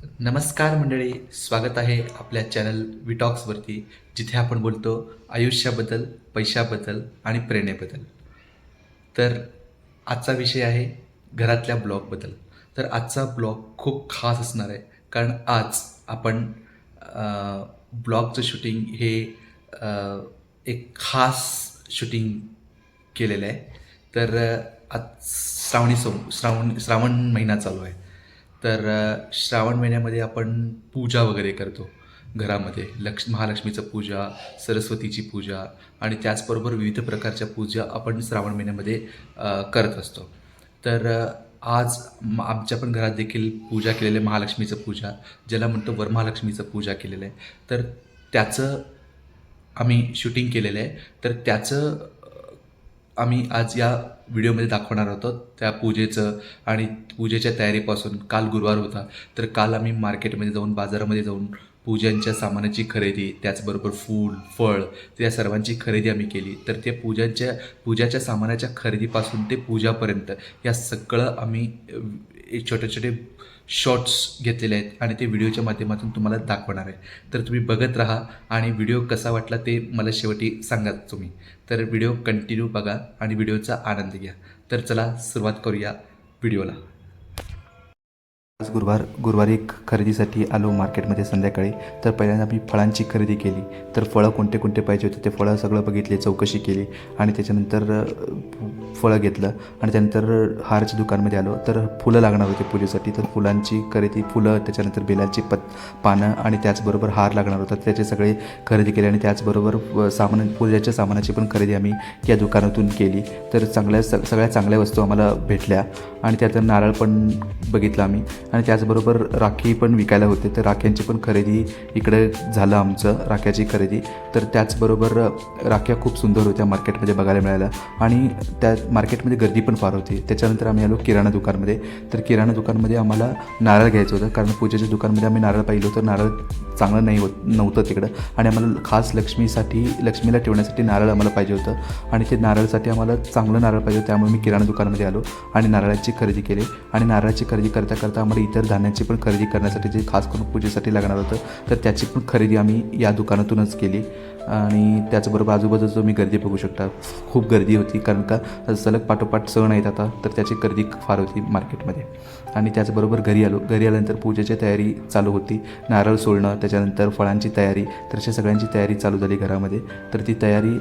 नमस्कार मंडळी स्वागत आहे आपल्या चॅनल विटॉक्सवरती जिथे आपण बोलतो आयुष्याबद्दल पैशाबद्दल आणि प्रेरणेबद्दल. तर आजचा विषय आहे घरातल्या ब्लॉगबद्दल तर आजचा ब्लॉग खूप खास असणार आहे कारण आज आपण ब्लॉगचं शूटिंग हे एक खास शूटिंग केलेलं आहे. तर आज श्रावणी सोम श्रावण श्रावण महिना चालू आहे. तर श्रावण महिन्यामध्ये आपण पूजा वगैरे करतो घरामध्ये. लक्ष महालक्ष्मीचं पूजा सरस्वतीची पूजा आणि त्याचबरोबर विविध प्रकारच्या पूजा आपण श्रावण महिन्यामध्ये करत असतो. तर आज म- आमच्या पण घरात देखील पूजा केलेली आहे महालक्ष्मीचं पूजा ज्याला म्हणतो वरमहालक्ष्मीचं पूजा केलेलं आहे. तर त्याचं आम्ही शूटिंग केलेलं आहे. तर त्याचं आम्ही आज या व्हिडिओमध्ये दाखवणार होतो त्या पूजेचं आणि पूजेच्या तयारीपासून. काल गुरुवार होता. तर काल आम्ही मार्केटमध्ये जाऊन बाजारामध्ये जाऊन पूजांच्या सामानाची खरेदी त्याचबरोबर फूल फळ त्या सर्वांची खरेदी आम्ही केली. तर त्या पूजांच्या पूजाच्या सामानाच्या खरेदीपासून ते पूजापर्यंत या सगळं आम्ही छोटे छोटे शॉर्ट्स घेतलेले आहेत आणि ते व्हिडिओच्या माध्यमातून तुम्हाला दाखवणार आहे. तर तुम्ही बघत राहा आणि व्हिडिओ कसा वाटला ते मला शेवटी सांगा तुम्ही. तर व्हिडिओ कंटिन्यू बघा आणि व्हिडिओचा आनंद घ्या. तर चला सुरुवात करूया व्हिडिओला आज गुरुवार गुरुवारी खरेदीसाठी आलो मार्केटमध्ये संध्याकाळी. तर पहिल्यांदा मी फळांची खरेदी केली. तर फळं कोणते कोणते पाहिजे होते ते फळं सगळं बघितले चौकशी केली आणि त्याच्यानंतर फळं घेतलं आणि त्यानंतर हारच्या दुकानमध्ये आलो. तर फुलं लागणार होते पूजेसाठी. तर फुलांची खरेदी फुलं त्याच्यानंतर बेलांची पत पानं आणि त्याचबरोबर हार लागणार होता. त्याचे सगळे खरेदी केले आणि त्याचबरोबर सामान पूजेच्या सामानाची पण खरेदी आम्ही या दुकानातून केली. तर चांगल्या स सगळ्या चांगल्या वस्तू आम्हाला भेटल्या आणि त्यात नारळ पण बघितलं आम्ही. आणि त्याचबरोबर राखी पण विकायला होते. तर राख्यांची पण खरेदी इकडे झालं आमचं राख्याची खरेदी. तर त्याचबरोबर राख्या खूप सुंदर होत्या मार्केटमध्ये बघायला मिळाल्या आणि त्या मार्केटमध्ये गर्दी पण फार होती. त्याच्यानंतर आम्ही आलो किराणा दुकानमध्ये. तर किराणा दुकानमध्ये आम्हाला नारळ घ्यायचं होतं. कारण पूजेच्या दुकानमध्ये आम्ही नारळ पाहिलं होतं. नारळ चांगलं नाही होत नव्हतं तिकडं. आणि आम्हाला खास लक्ष्मीसाठी लक्ष्मीला ठेवण्यासाठी नारळ आम्हाला पाहिजे होतं. आणि ते नारळसाठी आम्हाला चांगलं नारळ पाहिजे होतं. त्यामुळे मी किराणा दुकानामध्ये आलो आणि नारळाची खरेदी केली. आणि नारळाची खरेदी करता करता आम्हाला इतर धान्याची पण खरेदी करण्यासाठी जे खास करून पूजेसाठी लागणार होतं तर त्याची पण खरेदी आम्ही या दुकानातूनच केली. आणि त्याचबरोबर आजूबाजूचं मी गर्दी बघू शकता. खूप गर्दी होती कारण का सलग पाठोपाठ सण आहेत आता तर त्याची गर्दी फार होती मार्केटमध्ये. आणि त्याचबरोबर घरी आलो घरी आल्यानंतर पूजेची तयारी चालू होती. नारळ सोडणं त्याच्यानंतर फळांची तयारी तर अशा सगळ्यांची तयारी चालू झाली घरामध्ये. तर ती तयारी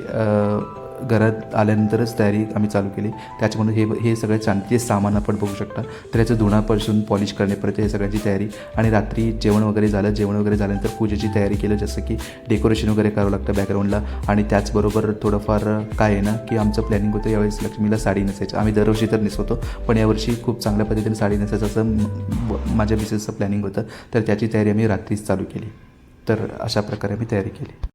घरात आल्यानंतरच तयारी आम्ही चालू केली. त्याच्यामुळे हे हे सगळे चांदीचे सामान आपण बघू शकता. तर याचं धुणापासून पॉलिश करण्यापर्यंत हे सगळ्याची तयारी. आणि रात्री जेवण वगैरे झालं जेवण वगैरे झाल्यानंतर पूजेची तयारी केलं जसं की डेकोरेशन वगैरे करावं लागतं बॅकग्राऊंडला आणि त्याचबरोबर थोडंफार काय आहे ना की आमचं प्लॅनिंग होतं यावेळेस लक्ष्मीला साडी नसायचं. आम्ही दरवर्षी तर नेसवतो पण यावर्षी खूप चांगल्या पद्धतीने साडी नेसायचं असं माझ्या मिसेसचं प्लॅनिंग होतं. तर त्याची तयारी आम्ही रात्रीच चालू केली. तर अशा प्रकारे आम्ही तयारी केली.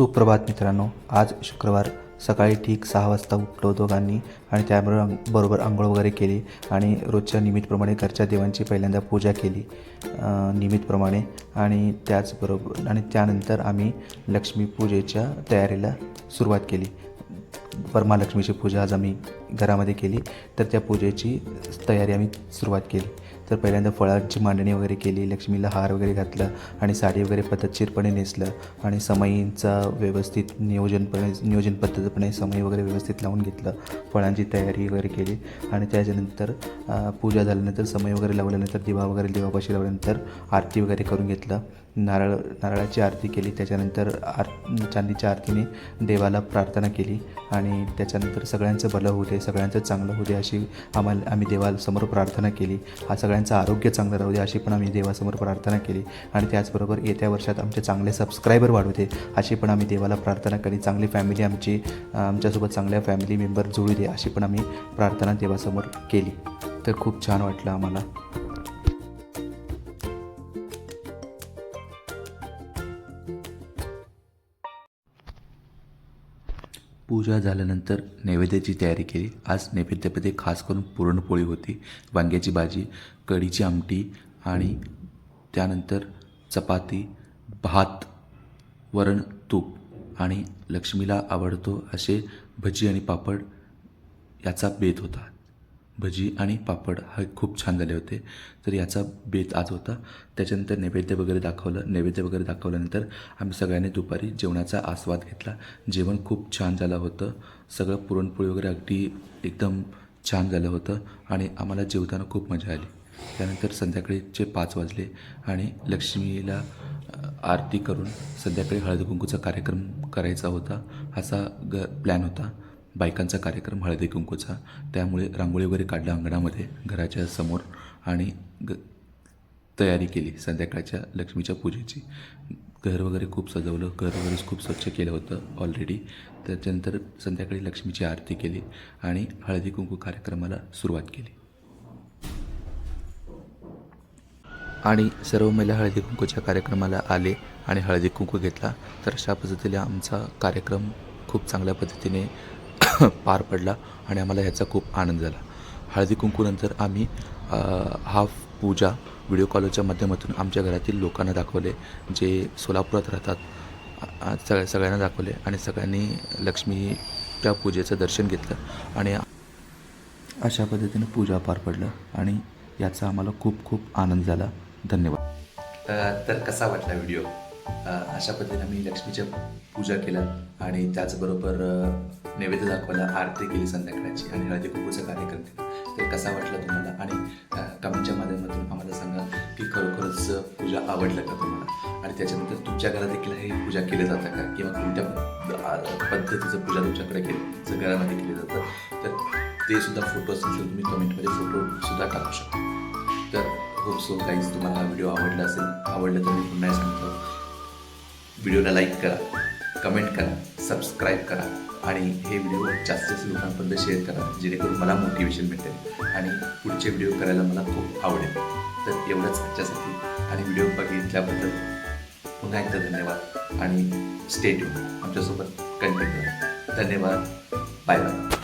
सुप्रभात मित्रांनो आज शुक्रवार सकाळी ठीक सहा वाजता उठलो दोघांनी आणि त्याबरोबर बरोबर आंघोळ वगैरे केली आणि रोजच्या निमित्तप्रमाणे घरच्या देवांची पहिल्यांदा पूजा केली अं, निमित्तप्रमाणे आणि त्याचबरोबर आणि त्यानंतर आम्ही लक्ष्मीपूजेच्या तयारीला सुरुवात केली. परमालक्ष्मीची पूजा आज आम्ही घरामध्ये केली. तर त्या पूजेची तयारी आम्ही सुरुवात केली. तर पहिल्यांदा फळांची मांडणी वगैरे केली लक्ष्मीला हार वगैरे घातला आणि साडी वगैरे पद्धतशीरपणे नेसलं आणि समईंचा व्यवस्थित नियोजनपणे नियोजन पद्धतीपणे समई वगैरे व्यवस्थित लावून घेतलं फळांची तयारी वगैरे केली आणि त्याच्यानंतर पूजा झाल्यानंतर समय वगैरे लावल्यानंतर दिवा वगैरे दिवापाशी लावल्यानंतर आरती वगैरे करून घेतलं. नारळ नारळाची आरती केली. त्याच्यानंतर आर चांदीच्या आरतीने देवाला प्रार्थना केली आणि त्याच्यानंतर सगळ्यांचं भलं होऊ दे सगळ्यांचं चांगलं होऊ दे अशी आम्हाला आम्ही देवासमोर प्रार्थना केली. हा सगळ्यांचं आरोग्य चांगलं राहू दे अशी पण आम्ही देवासमोर प्रार्थना केली. आणि त्याचबरोबर येत्या वर्षात आमचे चांगले सबस्क्रायबर वाढू दे अशी पण आम्ही देवाला प्रार्थना केली चांगली फॅमिली आमची आमच्यासोबत चांगल्या फॅमिली मेंबर जुळू दे अशी पण आम्ही प्रार्थना देवासमोर केली. तर खूप छान वाटलं आम्हाला. पूजा झाल्यानंतर नैवेद्याची तयारी केली. आज नैवेद्यामध्ये खास करून पुरणपोळी होती वांग्याची भाजी कढीची आमटी आणि त्यानंतर चपाती भात वरण तूप आणि लक्ष्मीला आवडतो असे भजी आणि पापड याचा बेत होता. भजी आणि पापड हा खूप छान झाले होते. तर याचा बेत आज होता. त्याच्यानंतर नैवेद्य वगैरे दाखवलं. नैवेद्य वगैरे दाखवल्यानंतर आम्ही सगळ्यांनी दुपारी जेवणाचा आस्वाद घेतला. जेवण खूप छान झालं होतं. सगळं पुरणपोळी वगैरे अगदी एकदम छान झालं होतं आणि आम्हाला जेवताना खूप मजा आली. त्यानंतर संध्याकाळीचे पाच वाजले आणि लक्ष्मीला आरती करून संध्याकाळी हळद कुंकूचा कार्यक्रम करायचा होता. असा ग प्लॅन होता. बायकांचा कार्यक्रम हळदी कुंकूचा. त्यामुळे रांगोळी वगैरे काढलं अंगणामध्ये घराच्या समोर आणि ग तयारी केली संध्याकाळच्या लक्ष्मीच्या पूजेची. घर वगैरे खूप सजवलं घर वगैरे खूप स्वच्छ केलं होतं ऑलरेडी त्याच्यानंतर संध्याकाळी लक्ष्मीची आरती केली आणि हळदी कुंकू कार्यक्रमाला सुरुवात केली. आणि सर्व महिला हळदी कुंकूच्या कार्यक्रमाला आले आणि हळदी कुंकू घेतला. तर अशा पद्धतीने आमचा कार्यक्रम खूप चांगल्या पद्धतीने पार पडला आणि आम्हाला ह्याचा खूप आनंद झाला. हळदी कुंकूनंतर आम्ही हाफ पूजा व्हिडिओ कॉलच्या माध्यमातून आमच्या घरातील लोकांना दाखवले जे सोलापुरात राहतात सगळ्या सगळ्यांना दाखवले आणि सगळ्यांनी लक्ष्मीच्या पूजेचं दर्शन घेतलं आणि अशा पद्धतीनं पूजा पार पडलं आणि याचा आम्हाला खूप खूप आनंद झाला. धन्यवाद. तर कसा वाटला व्हिडिओ? अशा पद्धतीने आम्ही लक्ष्मीच्या पूजा केल्या आणि त्याचबरोबर नैवेद्य दाखवला आरती केली संध्याकाळची आणि हळदी कुंकूचा कार्यक्रम केला. तर कसा वाटला तुम्हाला? आणि कमेंटच्या माध्यमातून आम्हाला सांगा की खरोखरच पूजा आवडलं का तुम्हाला? आणि त्याच्यानंतर तुमच्या घरात देखील हे पूजा केलं जातं का? किंवा कोणत्या पद्धतीचं पूजा तुमच्याकडे केलं घरामध्ये केली जातं? तर ते सुद्धा फोटो असतील तुम्ही कमेंटमध्ये फोटो सुद्धा टाकू शकता. तर होप सो काहीच तुम्हाला हा व्हिडिओ आवडला असेल आवडलं तर मी पुन्हा सांगतो व्हिडिओला लाईक करा कमेंट करा सबस्क्राईब करा आणि हे व्हिडिओ जास्तीत जास्त लोकांपर्यंत शेअर करा जेणेकरून मला मोटिवेशन भेटेल आणि पुढचे व्हिडिओ करायला मला खूप आवडेल. तर एवढंच आजच्यासाठी आणि व्हिडिओ बघितल्याबद्दल पुन्हा एकदा धन्यवाद आणि स्टेट आमच्यासोबत कंटिन्यू धन्यवाद. Bye bye